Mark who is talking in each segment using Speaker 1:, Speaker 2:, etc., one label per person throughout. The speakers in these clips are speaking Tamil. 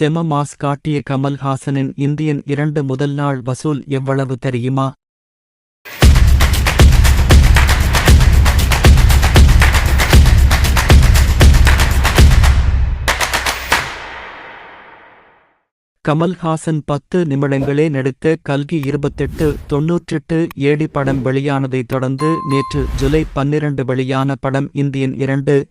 Speaker 1: செம மாஸ் காட்டிய கமல்ஹாசனின் இந்தியன் இரண்டு முதல் நாள் வசூல் எவ்வளவு தெரியுமா? கமல்ஹாசன் பத்து நிமிடங்களே நடித்த கல்கி இருபத்தெட்டு தொன்னூற்றெட்டு ஏடி படம் வெளியானதைத் தொடர்ந்து நேற்று ஜூலை பன்னிரண்டு வெளியான படம் இந்தியன் இரண்டு.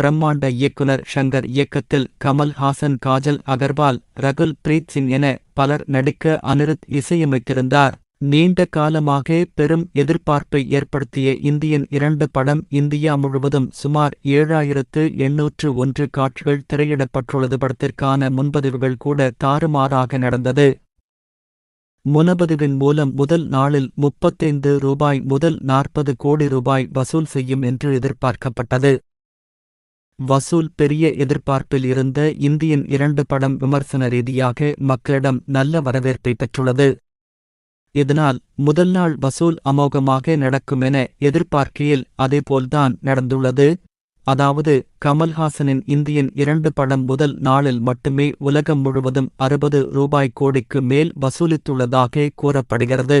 Speaker 1: பிரம்மாண்ட இயக்குனர் ஷங்கர் இயக்கத்தில் கமல்ஹாசன் காஜல் அகர்வால் ரகுல் பிரீத் சிங் என பலர் நடிக்க அனிருத் இசையமைத்திருந்தார். நீண்ட காலமாக பெரும் எதிர்பார்ப்பை ஏற்படுத்திய இந்தியன் இரண்டு படம் இந்தியா முழுவதும் சுமார் ஏழாயிரத்து எண்ணூற்று ஒன்று காட்சிகள் திரையிடப்பட்டுள்ளது. படத்திற்கான முன்பதிவுகள் கூட தாறுமாறாக நடந்தது. முனபதிவின் மூலம் முதல் நாளில் முப்பத்தைந்து ரூபாய் முதல் நாற்பது கோடி ரூபாய் வசூல் செய்யும் என்று எதிர்பார்க்கப்பட்டது. வசூல் பெரிய எதிர்பார்ப்பில் இருந்த இந்தியன் இரண்டு படம் விமர்சன ரீதியாக மக்களிடம் நல்ல வரவேற்பை பெற்றுள்ளது. இதனால் முதல் நாள் வசூல் அமோகமாக நடக்குமென எதிர்பார்க்கையில் அதேபோல்தான் நடந்துள்ளது. அதாவது கமல்ஹாசனின் இந்தியன் இரண்டு படம் முதல் நாளில் மட்டுமே உலகம் முழுவதும் அறுபது ரூபாய் கோடிக்கு மேல் வசூலித்துள்ளதாக கூறப்படுகிறது.